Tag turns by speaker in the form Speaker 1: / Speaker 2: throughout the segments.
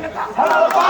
Speaker 1: 了，打他了吧。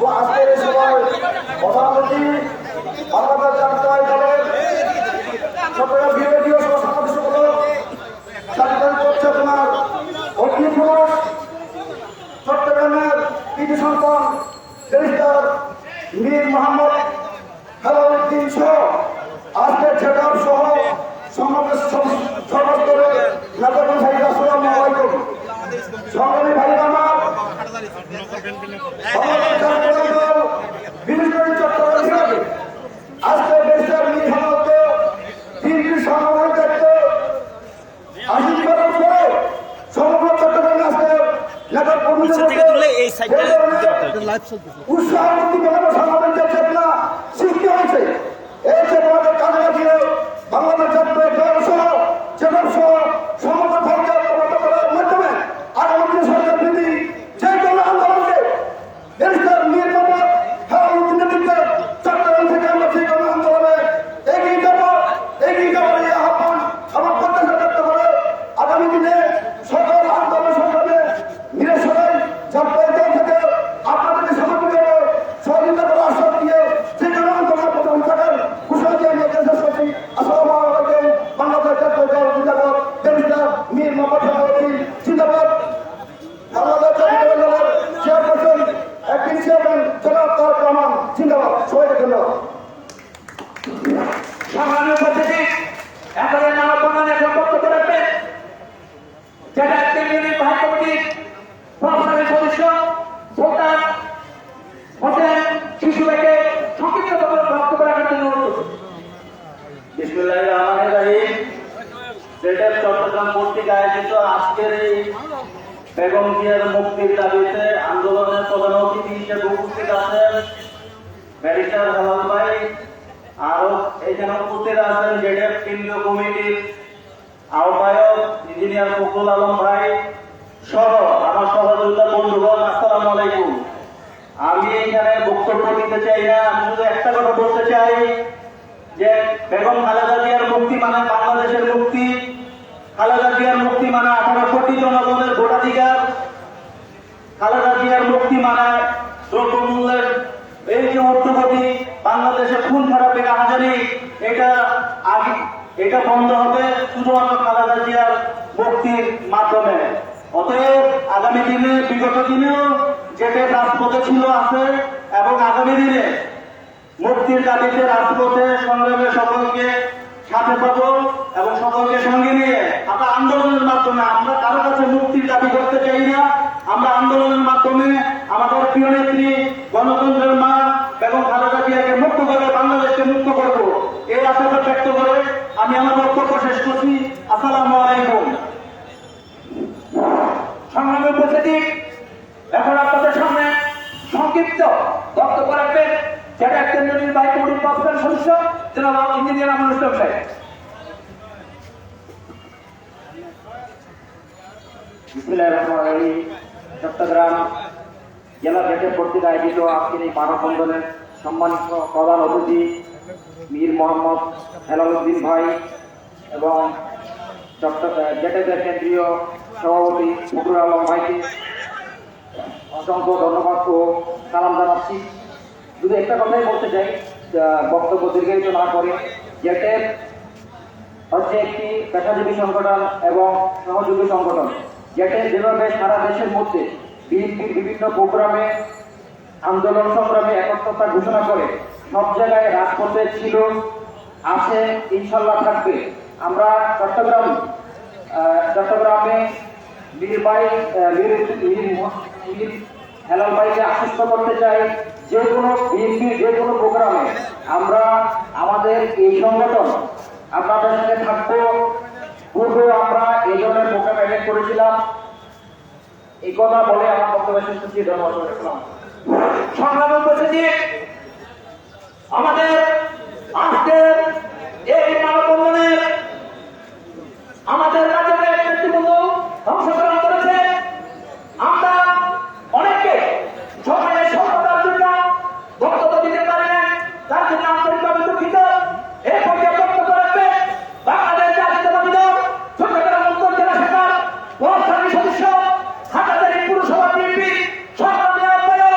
Speaker 1: ও আজকের এই সভায় প্রধানমন্ত্রী মানবতা জাতীয় দলের সকল বিভাগীয় সভাপতি সকল সাধারণ পরিচালনার অগ্নি ঘোষ চট্টগ্রামের কৃতি সন্তান, ব্যারিস্টার মীর মোহাম্মদ হেলাউদ্দিন সহ আজকের ছেটার সহ সমগ্র সর্বস্তরে নাটক ভাইরা সালাম আলাইকুম।
Speaker 2: সংগ্রামী
Speaker 3: ভাইরা আমার। লাইভ চলতেছে বক্তব্য দিতে চাই না। শুধু একটা কথা বলতে চাই যে বেগম খালেদা জিয়ার মুক্তি মানে বাংলাদেশের মুক্তি। খালেদা জিয়ার মুক্তি মানে আঠারো কোটি জনগণের ভোটাধিকার। খালেদা জিয়ার মুক্তি মানে দ্রব্যমূল্যের এই যে অর্থপতি বাংলাদেশে খুন খারাপের হাজারি, এটা আগে, এটা বন্ধ হবে শুধুমাত্র খালেদা জিয়ার মুক্তির মাধ্যমে। অতএব আগামী দিনে, বিগত দিনেও যেটা রাজপথে ছিল আছে এবং আগামী দিনে মুক্তির দাবিতে রাজপথে সংগ্রামে সকলকে সাথে পাব এবং সকলকে সঙ্গে নিয়ে আমরা আন্দোলনের মাধ্যমে, আমরা কারও কাছে মুক্তির দাবি করতে চাই না।
Speaker 4: আমরা আন্দোলনের মাধ্যমে আমাদের প্রিয় নেত্রী গণতন্ত্রের মা এবং খালেদা জিয়াকে মুক্ত করে বাংলাদেশকে মুক্ত করব। এই আশাটা ব্যক্ত করে আমি আমার বক্তব্য শেষ করছি। আসসালাম আলাইকুম।
Speaker 1: সংগ্রামের উপস্থিতি এখন আপনাদের সামনে সংক্ষিপ্ত বক্তব্য রাখবেন যেটা কেন্দ্রীয় নির্বাহী কমিটির পক্ষের সদস্য, জনাব ইঞ্জিনিয়ার আমল ইসলাম
Speaker 4: প্রধান মীর মোহাম্মদ হেলালুদ্দিন ভাই এবং চট্টগ্রাম কেন্দ্রীয় সভাপতি ফখরুল আলম ভাইকে অসংখ্য ধন্যবাদ ও সালাম জানাচ্ছি। শুধু একটা কথাই বলতে চাই বক্তব্য দীর্ঘায়িত না করে গেটের হচ্ছে একটি পেশাজীবী সংগঠন এবং সহযোগী সংগঠন। যেটা যেভাবে সারা দেশের মধ্যে বিএনপির বিভিন্ন প্রোগ্রামে আন্দোলন সংগ্রামে একত্রতা ঘোষণা করে, সব জায়গায় রাজপথে ছিল, আছে, ইনশাল্লাহ থাকবে। আমরা চট্টগ্রাম চট্টগ্রামে মীর ভাই মীর হেলাল ভাইকে আশ্বস্ত করতে চাই। যে কোনো বিএনপির যে কোনো প্রোগ্রামে আমরা আমাদের এই সংগঠন, আপনাদের সঙ্গে থাকব। পূর্বে আমরা এই ধরনের প্রোগ্রাম অ্যাটেন্ড করেছিলাম। এই কথা বলে আমার বক্তব্য শেষ করছি। ধন্যবাদ।
Speaker 1: সংগ্রামের আমাদের আজকের এই মানববন্ধনের আমাদের রাজ্যের নেতৃবৃন্দ অংশগ্রহণ করেছে আমরা অনেকে সময়ের স্বল্পতার জন্য বক্তব্য দিতে পারি না তার জন্য আন্তরিকভাবে দুঃখিত এই পর্যায়ে বক্তব্য রাখবে বাংলাদেশ জাতীয়তাবাদী দল চট্টগ্রাম উত্তর জেলা শাখার প্রভাবশালী সদস্য হাটাজারি পুরসভা বিএনপি সংগ্রামী আহ্বায়ক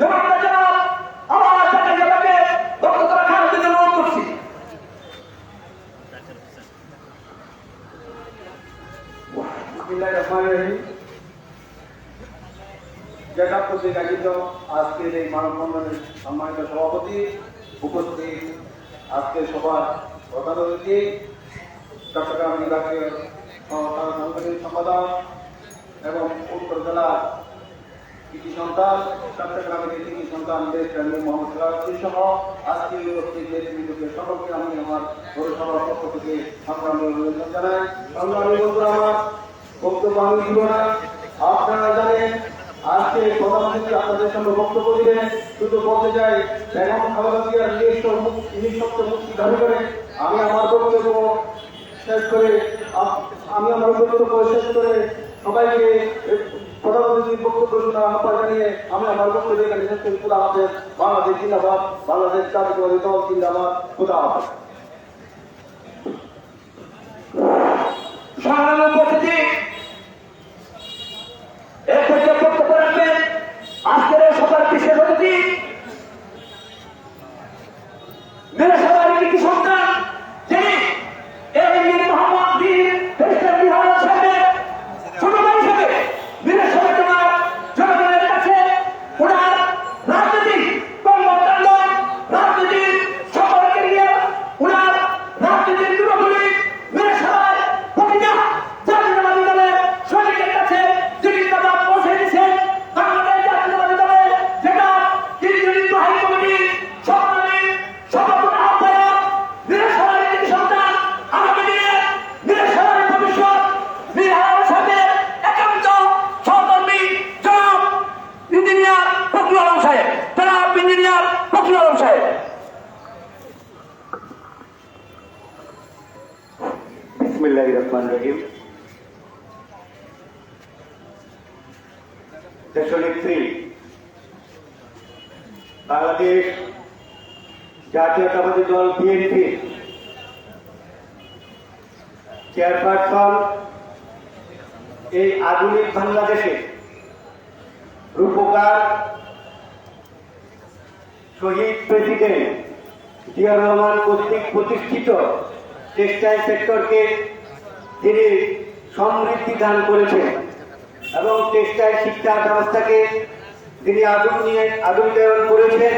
Speaker 1: জনতা জনাব আমার জাতীয় জেলাকে বক্তব্য রাখার জন্য অনুরোধ করছি
Speaker 5: রহমানির কর্তৃক সম্মানিত সভাপতি উপস্থিত আজকের সভার প্রধান অতিথি, চট্টগ্রাম বিভাগীয় সাংগঠনিক এবং জেলা সন্তান, চট্টগ্রামের কৃষি সন্তান দেশ প্রেমী মোহাম্মদ সহ আজকে উপস্থিত নেতৃবৃন্দকে আমি আমার পক্ষ থেকে সংগ্রামী অভিনন্দন সংগ্রামী বন্ধুরা আমার বক্তব্য আমি দিব না। আপনারা জানেন, আজকে প্রধানমন্ত্রী আপনাদের সামনে বক্তব্য দিলেন শুধু বলতে চাই, বেগম খালেদা জিয়ার নিঃশব্দ মুক্তি দাবি করে আমি আমার বক্তব্য শেষ করে আমি আমার বক্তব্য শেষ করে সবাইকে প্রধানমন্ত্রীর বক্তব্য শোনা আহ্বান জানিয়ে আমি আমার বক্তব্য এখানে শেষ করি। খুদা হাফেজ। বাংলাদেশ জিন্দাবাদ। বাংলাদেশ জাতীয়তাবাদী দল জিন্দাবাদ। খুদা হাফেজ।
Speaker 1: সংগ্রামের উপস্থিতি এই পর্যায়ে বক্তব্য রাখবেন আজকের এই সভার বিশেষ অতিথি মেরে সবার একটি সন্তান যিনি এই মীর মোহাম্মদ বীর ফেরেশতার বিহার সাহেবের ছোট ভাই হিসেবে মেরে সবাই তোমার জনগণের কাছে ওনার রাজনীতি কর্মকাণ্ড রাজনীতির সকল ক্যারিয়ার ওনার রাজনীতির পুরোপুরি মেরে সবার প্রতিটা জাতীয়তাবাদী দলের সৈনিকের কাছে জিজ্ঞাসা পৌঁছে দিয়েছেন বাংলাদেশ জাতীয়তাবাদী দলের যেটা কেন্দ্রীয় নির্বাহী কমিটির সংগ্রামী সভাপতি আহ্বায়ক মেরে সবার একটি সন্তান আগামী দিনে মেরে সবার ভবিষ্যৎ মীর হারাম সাহেবের একান্ত সহকর্মী জনাব ইঞ্জিনিয়ার ফখরুল আলম সাহেব জনাব ইঞ্জিনিয়ার ফখরুল আলম সাহেব
Speaker 6: বিসমিল্লাহ রহমান রহিম দেশনেত্রী বাংলাদেশ জাতীয়তাবাদী দল বিএনপি চেয়ারপারসন এই আধুনিক বাংলাদেশে রূপকার শহীদ প্রেসিডেন্ট জিয়া রহমান কর্তৃক প্রতিষ্ঠিত টেক্সটাইল সেক্টরকে তিনি সমৃদ্ধি দান করেছেন এবং টেক্সটাইল শিক্ষা ব্যবস্থাকে তিনি আধুনিক আধুনিকায়ন করেছেন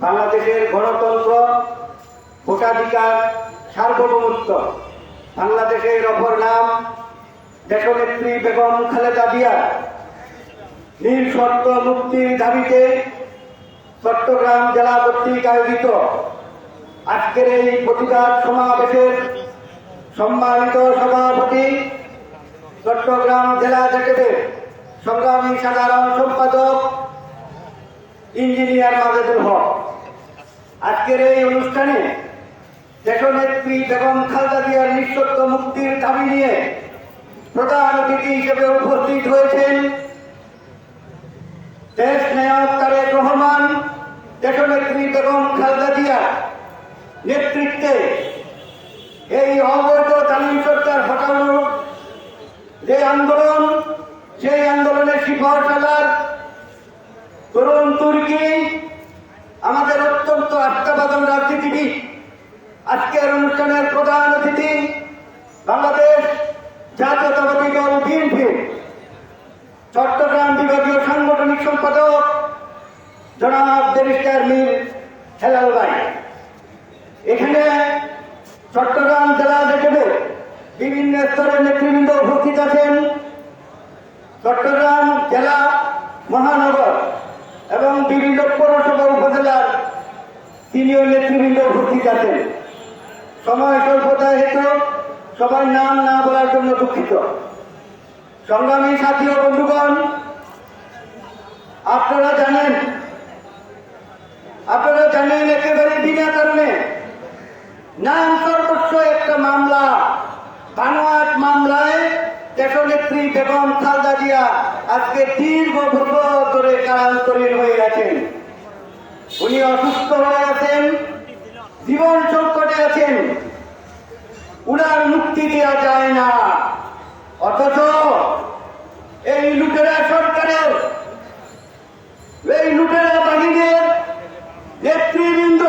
Speaker 6: বাংলাদেশের গণতন্ত্র ভোটাধিকার সার্বভৌমত্ব। বাংলাদেশের অপর নাম দেশনেত্রী বেগম খালেদা জিয়া নিঃশর্ত মুক্তির দাবিতে চট্টগ্রাম জেলা কর্তৃক আয়োজিত আজকের এই প্রতিবাদ সমাবেশের সম্মানিত সভাপতি চট্টগ্রাম জেলা জ্যাকেটের সংগ্রামী সাধারণ সম্পাদক, ইঞ্জিনিয়ার মাজেদুল হক। আজকের এই অনুষ্ঠানে দেশনেত্রী বেগম খালদা জিয়ার নিঃশর্ত মুক্তির দাবি নিয়ে প্রধান অতিথি হিসেবে উপস্থিত হয়েছেন দেশ নায়ক তারেক রহমান, দেশনেত্রী বেগম খালদা জিয়া নেতৃত্বে এই অবৈধ তালিম সরকার হটানোর যে আন্দোলন সেই আন্দোলনের শিখর ফেলার তুর্কি আমাদের অত্যন্ত আস্থাবাদন রাজনীতিবিদ আজকের অনুষ্ঠানের প্রধান অতিথি বাংলাদেশ জাতীয়তাবাদী দল বিএনপি চট্টগ্রাম বিভাগীয় সাংগঠনিক সম্পাদক জনাব ব্যারিস্টার মীর হেলাল ভাই এখানে চট্টগ্রাম জেলা থেকে বিভিন্ন স্তরের নেতৃবৃন্দ উপস্থিত আছেন চট্টগ্রাম জেলা মহানগর এবং বিভিন্ন পৌরসভা উপজেলার সিনিয়র নেতৃবৃন্দ উপস্থিত আছেন সময় স্বল্পতা হেতু সবার নাম না বলার জন্য দুঃখিত সংগ্রামী সাথী ও বন্ধুগণ, আপনারা জানেন আপনারা জানেন একেবারে বিনা কারণে নাম সর্বস্ব একটা মামলা, বানোয়াট মামলায় দেশনেত্রী বেগম খালদা জিয়া আজকে দীর্ঘ বছর ধরে কারান্তরীণ হয়ে গেছেন উনি অসুস্থ হয়ে আছেন, জীবন সংকটে আছেন। উনার মুক্তি দেওয়া যায় না। অথচ এই লুটেরা সরকারের, এই লুটেরা বাহিনীর নেতৃবৃন্দ,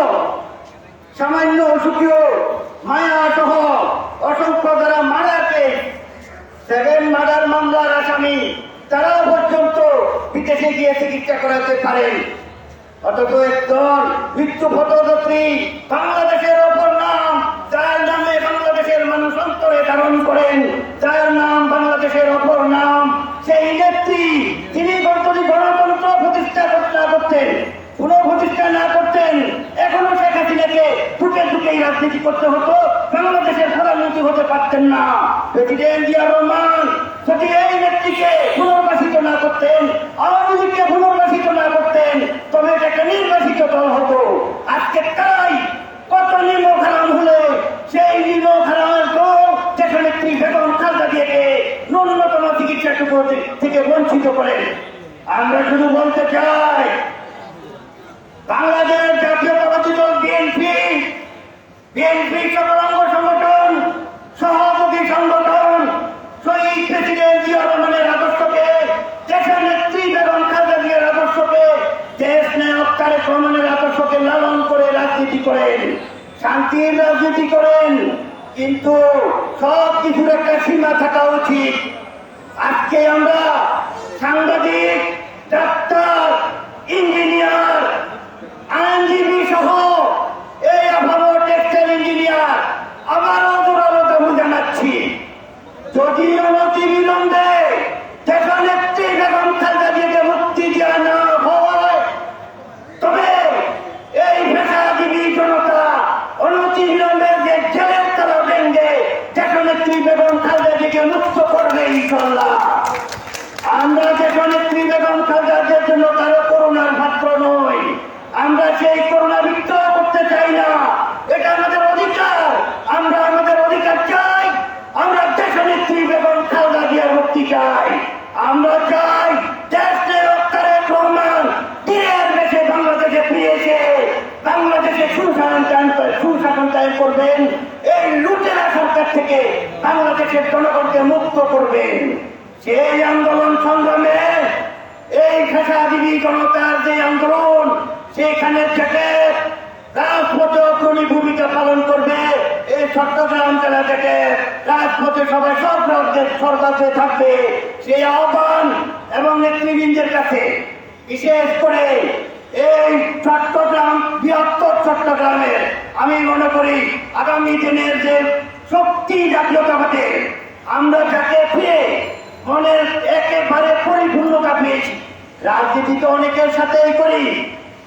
Speaker 6: সামান্য অসুখীয় মায়া সহ অসংখ্য যারা মারাকে সেভেন মার্ডার মামলার আসামি, তারাও পর্যন্ত বিদেশে গিয়ে চিকিৎসা করাতে পারেন। অথচ একজন মৃত্যু পথযাত্রী বাংলাদেশের অপর নাম যার নামে বাংলাদেশের মানুষ অন্তরে ধারণ করেন। যার নাম বাংলাদেশের অপর নাম, সেই নেত্রী তিনি যদি গণতন্ত্র প্রতিষ্ঠা না করতেন কোন প্রতিষ্ঠা না করতেন, এখনও শেখ হাসিনাকে ঢুকে ঢুকেই রাজনীতি করতে হতো, বাংলাদেশের প্রধানমন্ত্রী হতে পারতেন না। প্রেসিডেন্ট জিয়া রহমান যদি এই নেত্রীকে পুনর্বাসিত না করতেন, আওয়ামী লীগকে পুনর্বাসিত না করতেন, তবে এটা একটা নির্বাচিত দল হতো। আজকে তাই কত নিম্ন হলে চিকিৎসাটুকু থেকে বঞ্চিত করেন আমরা শুধু বলতে চাই বাংলাদেশ জাতীয়তাবাদী দল বিএনপি বিএনপি সকলাঙ্গ সংগঠন সহযোগী সংগঠন, শহীদ প্রেসিডেন্ট জিয়া রহমানের আদর্শকে, দেশের নেত্রী বেগম খালেদা জিয়ার আদর্শকে, দেশ নায়ক তারেক রহমানের আদর্শকে লালন করে রাজনীতি করেন, শান্তির রাজনীতি করেন। কিন্তু সব কিছুর একটা সীমা থাকা উচিত। আজকে আমরা সাংবাদিক ডাক্তার ইঞ্জিনিয়ার আইনজীবী সহ এই আবারও টেক্সটাইল ইঞ্জিনিয়ার আবারও জোরালো দাবি জানাচ্ছি যদি অনতি বিলম্বে দেশনেত্রী বেগম খালেদা জিয়াকে মুক্তি দেওয়া না হয় তবে এই পেশাজীবী জনতা অনতি বিলম্বে যে জেলের তারা ভেঙ্গে দেশনেত্রী বেগম খালেদা জিয়াকে মুক্ত করবে ইনশাল্লাহ আমরা যেখানে নেত্রী বেগম খালেদার জন্য কারও করোনার পাত্র নই আমরা সেই করোনা বিক্রয় করতে চাই না এটা আমাদের অধিকার আমরা আমাদের অধিকার চাই আমরা দেশ নেত্রী বেগম খালেদা জিয়ার মুক্তি চাই আমরা চাই দেশ নায়ক তারেক রহমান দিনের দেশে বাংলাদেশে ফিরে এসে বাংলাদেশে সুশাসন কায়েম করে- কায়েম করবেন, এই লুটেরা সরকার থেকে বাংলাদেশের জনগণকে মুক্ত করবেন সেই আন্দোলন সংগ্রামে এই পেশাজীবী জনতার যে আন্দোলন, সেখানে থেকে রাজপথে অগ্রণী ভূমিকা পালন করবে এই চট্টগ্রাম জেলা থেকে। রাজপথে সবাই সব রাজ্যের সরকারে থাকবে। সেই আহ্বান এবং নেতৃবৃন্দের কাছে বিশেষ করে এই চট্টগ্রাম, বৃহত্তর চট্টগ্রামের আমি মনে করি আগামী দিনের যে শক্তি জাতীয়তাবাদের আমরা যাকে পেয়ে মনের একেবারে পরিপূর্ণতা পেয়েছি। রাজনীতি তো অনেকের সাথেই করি,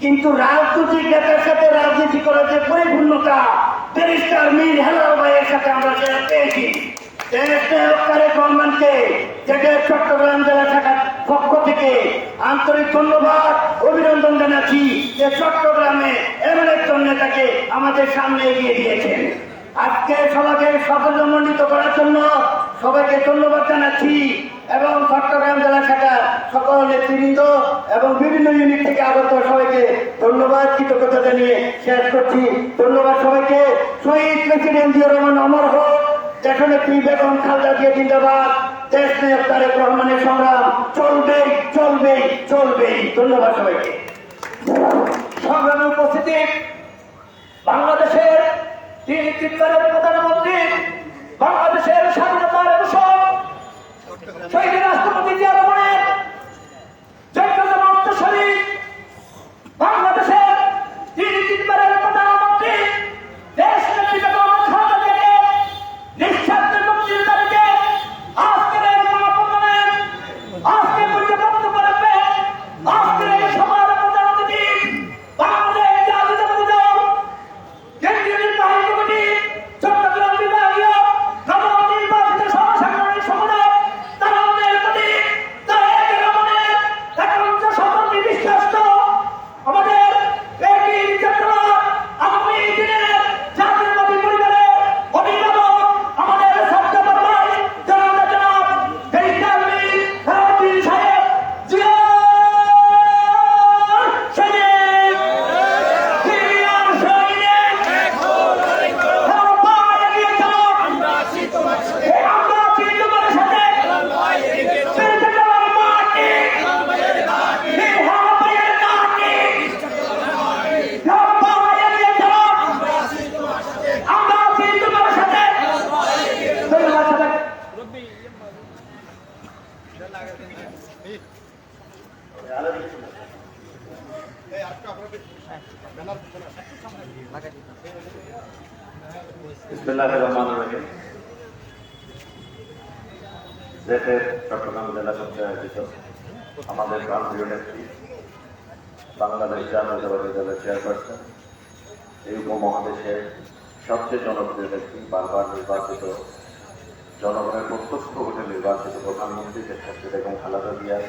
Speaker 6: কিন্তু রাজনৈতিক নেতার সাথে রাজনীতি করার যে পরিপূর্ণতা, ব্যারিস্টার মীর হেলাল ভাইয়ের সাথে আমরা পেয়েছি চট্টগ্রাম জেলা শাখার পক্ষ থেকে আন্তরিক ধন্যবাদ, অভিনন্দন জানাচ্ছি যে চট্টগ্রামে এমন একজন নেতাকে আমাদের সামনে এগিয়ে দিয়েছেন। আজকে সবাইকে সাফল্যমণ্ডিত করার জন্য সবাইকে ধন্যবাদ জানাচ্ছি এবং চট্টগ্রাম জেলা শাখার সকল নেতৃবৃন্দ এবং বিভিন্ন ইউনিট থেকে আগত সবাইকে ধন্যবাদ, কৃতজ্ঞতা জানিয়ে শেষ করছি। ধন্যবাদ সবাইকে। শহীদ প্রেসিডেন্ট জিয়া রহমান অমর হোক তুই বেগম খালদা দিয়ে জিন্দাবাদ। দেশ নায়ক তারেক রহমানের সংগ্রাম। চলবেই চলবেই চলবেই ধন্যবাদ সবাইকে।
Speaker 1: সংগ্রামে উপস্থিতি। বাংলাদেশের তিন তিনবারের প্রধানমন্ত্রী, বাংলাদেশের স্বাধীনতার শহীদ রাষ্ট্রপতি
Speaker 7: দেশের চট্টগ্রাম জেলা কর্তৃক আয়োজিত আমাদের প্রান্তীয় নেত্রী, বাংলাদেশ জাতীয়তাবাদী দলের চেয়ারপারসন, এই উপমহাদেশের সবচেয়ে জনপ্রিয় নেত্রী বারবার নির্বাচিত জনগণের প্রত্যক্ষ ভোটে নির্বাচিত প্রধানমন্ত্রী দেশনেত্রী বেগম খালেদা জিয়ার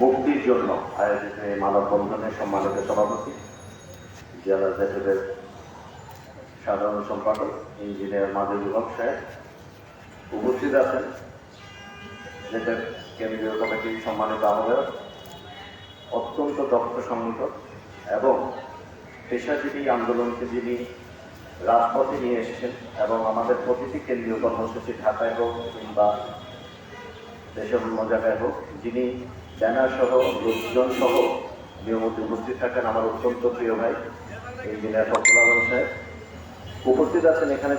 Speaker 7: মুক্তির জন্য আয়োজিত এই মানববন্ধনের সম্মানিত সভাপতি জেলা জাতীয় সাধারণ সম্পাদক, ইঞ্জিনিয়ার মাদুর বিভাগ সাহেব উপস্থিত আছেন। যেটার কেন্দ্রীয় কমিটির সম্মানিত আহ্বায়ক, অত্যন্ত দক্ষ সংগীত এবং পেশাজীবী আন্দোলনকে যিনি রাজপথে নিয়ে এসেছেন এবং আমাদের প্রতিটি কেন্দ্রীয় কর্মসূচি ঢাকায় হোক কিংবা দেশের অন্য জায়গায় হোক, যিনি ব্যানার সহ, লোকজন সহ নিয়মিত উপস্থিত থাকেন আমার অত্যন্ত প্রিয় ভাই, ইঞ্জিনিয়ার ফখরুল আলম সাহেব। উপস্থিত আছেন এখানে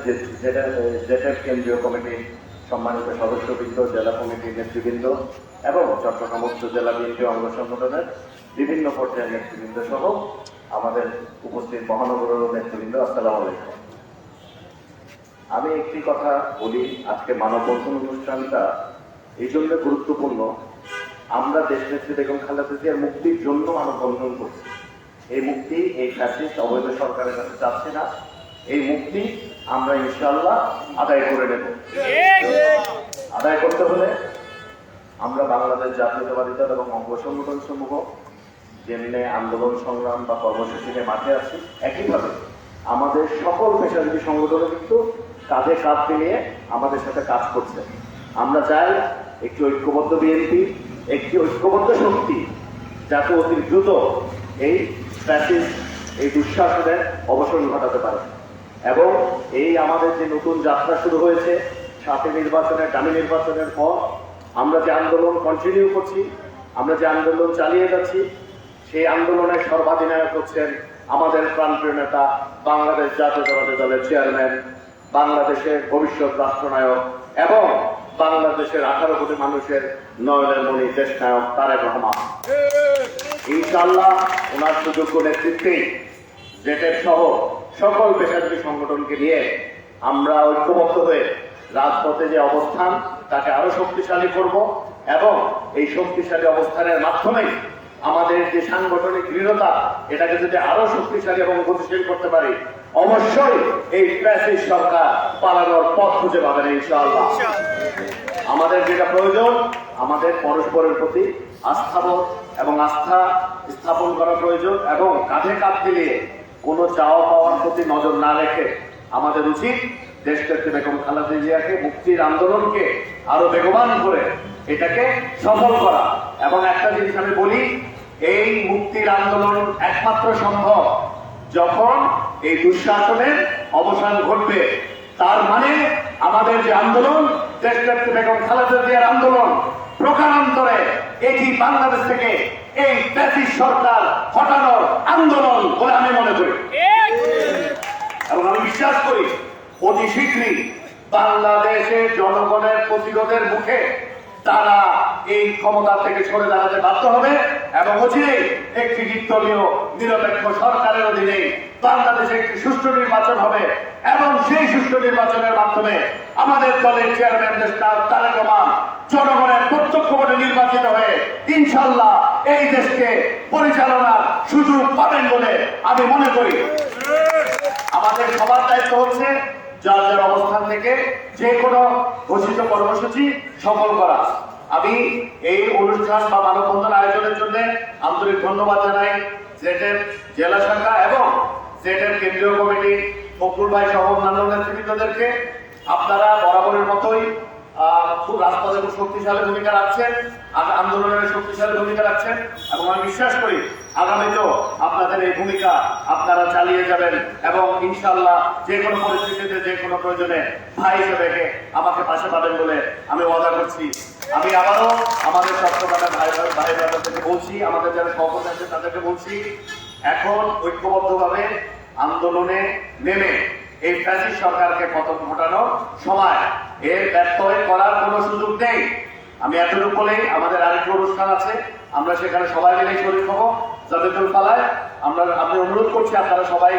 Speaker 7: জেটের কেন্দ্রীয় কমিটির সম্মানিত সদস্যবৃন্দ, জেলা কমিটির নেতৃবৃন্দ এবং চট্টগ্রাম জেলা বিএনপি অঙ্গ সংগঠনের বিভিন্ন পর্যায়ের নেতৃবৃন্দ সহ আমাদের উপস্থিত মহানগরের নেতৃবৃন্দ, আসসালামু আলাইকুম। আমি একটি কথা বলি, আজকে মানববন্ধন অনুষ্ঠানটা এই জন্য গুরুত্বপূর্ণ। আমরা দেশনেত্রী বেগম খালেদা জিয়ার মুক্তির জন্য মানববন্ধন করছি। এই মুক্তি এই ফ্যাসিস্ট অবৈধ সরকারের কাছে চাচ্ছি না। এই মুক্তি আমরা ইনশাল্লাহ আদায় করে নেব। আদায় করতে হলে আমরা বাংলাদেশ জাতীয়তাবাদী দল এবং অঙ্গ সংগঠন সমূহ যেমনি আন্দোলন সংগ্রাম বা কর্মসূচি নিয়ে মাঠে আছি, একইভাবে আমাদের সকল পেশাজীবী সংগঠনে কিন্তু কাঁধে কাঁধ মিলিয়ে আমাদের সাথে কাজ করছে। আমরা চাই একটি ঐক্যবদ্ধ বিএনপি, একটি ঐক্যবদ্ধ শক্তি, যাতে অতি দ্রুত এই ফ্যাসিস্ট এই দুঃশাসনের অবসর ঘটাতে পারে। এবং এই আমাদের যে নতুন যাত্রা শুরু হয়েছে, সাথে নির্বাচনের, দামি নির্বাচনের পর আমরা যে আন্দোলন কন্টিনিউ করছি, আমরা যে আন্দোলন চালিয়ে যাচ্ছি সেই আন্দোলনের সর্বাধিনায়ক হচ্ছেন আমাদের প্রাণপ্রিয় নেতা বাংলাদেশ জাতীয়তাবাদী দলের চেয়ারম্যান, বাংলাদেশের ভবিষ্যৎ রাষ্ট্রনায়ক এবং বাংলাদেশের আঠারো কোটি মানুষের নয়নের মণি দেশ নায়ক তারেক রহমান। ইনশাল্লাহ ওনার সুযোগ্য নেতৃত্বেই জেটের সহ সকল পেশাজীবী সংগঠনকে নিয়ে আমরা ঐক্যবদ্ধ হয়ে রাজপথে যে অবস্থান, তাকে আরও শক্তিশালী করব এবং এই শক্তিশালী অবস্থানের মাধ্যমে আমাদের যে সাংগঠনিক দৃঢ়তা এটাকে যদি আরও শক্তিশালী এবং গতিশীল করতে পারি অবশ্যই এই প্যাসিস সরকার পালানোর পথ খুঁজে পাবেন ইনশাআল্লাহ। আমাদের যেটা প্রয়োজন আমাদের পরস্পরের প্রতি আস্থাবোধ এবং আস্থা স্থাপন করা প্রয়োজন এবং কাঁধে কাঁধ মিলিয়ে কোনো চাওয়া পাওয়ার প্রতি নজর না রেখে আমাদের উচিত দেশটাকে বেগম খালেদা জিয়াকে মুক্তির আন্দোলনকে আরও বেগবান করে এটাকে সফল করা। এবং একটা জিনিস আমি বলি এই মুক্তির আন্দোলন একমাত্র সম্ভব যখন এই দুঃশাসনের অবসান ঘটবে। তার মানে আমাদের যে আন্দোলন বেগম আন্দোলন, প্রকারান্তরে এটি বাংলাদেশ থেকে এই ব্যাটিশ সরকার হটানোর আন্দোলন বলে আমি মনে করি। এবং আমি বিশ্বাস করি, অতি শীঘ্রই বাংলাদেশের জনগণের প্রতিরোধের মুখে তারা এই ক্ষমতা থেকে সরে দাঁড়াতে বাধ্য হবে। এবং অচিরেই একটি নির্দলীয় নিরপেক্ষ সরকারের অধীনে বাংলাদেশে একটি সুষ্ঠু নির্বাচন হবে এবং সেই সুষ্ঠু নির্বাচনের মাধ্যমে আমাদের দলের চেয়ারম্যান তারেক রহমান, জনগণের প্রত্যক্ষ ভোটে নির্বাচিত হয়ে ইনশাল্লাহ এই দেশকে পরিচালনার সুযোগ পাবেন বলে আমি মনে করি। আমাদের সবার দায়িত্ব হচ্ছে যার যার অবস্থান থেকে যে কোনো ঘোষিত কর্মসূচি সফল করা। আমি এই অনুষ্ঠান বা মানববন্ধন আয়োজনের জন্য আন্তরিক ধন্যবাদ জানাই জেটের জেলা শাখা এবং জেটের কেন্দ্রীয় কমিটি ফখরুল ভাই সহ অন্যান্য নেতৃবৃন্দদেরকে। আপনারা বরাবরের মতোই খুব রাজপথে খুব শক্তিশালী ভূমিকা রাখছেন আর আন্দোলনের শক্তিশালী ভূমিকা রাখছেন, এবং আমি বিশ্বাস করি আগামীতেও আপনাদের এই ভূমিকা আপনারা চালিয়ে যাবেন এবং ইনশাল্লাহ যে কোনো পরিস্থিতিতে, যে কোনো প্রয়োজনে ভাই হিসেবে আমাকে পাশে পাবেন বলে আমি ওয়াদা করছি। আমি আবারও আমাদের সত্যকাটা ভাই ভাই ভাই বলছি, আমাদের যারা সহকর্মী আছে তাদেরকে বলছি, এখন ঐক্যবদ্ধভাবে আন্দোলনে নেমে এই ফ্যাসি সরকারকে পতন ঘটানোর সময়। এর ব্যর্থ হয়ে করার কোনো সুযোগ নেই। আমি এতটুকু বলেই আমাদের আরেকটি অনুষ্ঠান আছে। আমরা সেখানে সবাই মিলে শরীর হব জাবেদুল ফালায় আমরা আমি অনুরোধ করছি আপনারা সবাই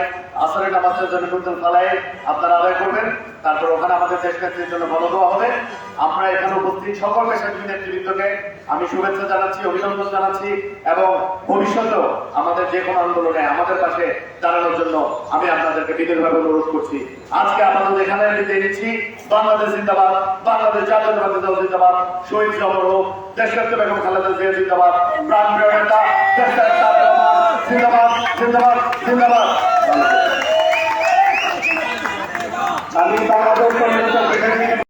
Speaker 7: আসরের নামাজের জাবেদুল ফালায় আপনারা আদায় করবেন। তারপর ওখানে আমাদের দেশ নেত্রীর জন্য বড় দেওয়া হবে। আমরা এখানে উপস্থিত সকল পেশাজীবী নেতৃবৃন্দকে আমি শুভেচ্ছা জানাচ্ছি, অভিনন্দন জানাচ্ছি এবং ভবিষ্যতেও আমাদের যে কোনো আন্দোলনে আমাদের পাশে দাঁড়ানোর জন্য আমি আপনাদেরকে বিশেষভাবে অনুরোধ করছি। আজকে আমাদের এখানে বিদায় নিচ্ছি। বাংলাদেশ জিন্দাবাদ, বাংলাদেশ জাতীয়তাবাদী দল জিন্দাবাদ, শহীদ জমর হোক, দেশরত্ন বেগম খালেদা জিয়া জিন্দাবাদ, প্রাণ নেতা জিন্দাবাদ। জিন্দাবাদ জিন্দাবাদ।
Speaker 5: আমি বাংলাদেশ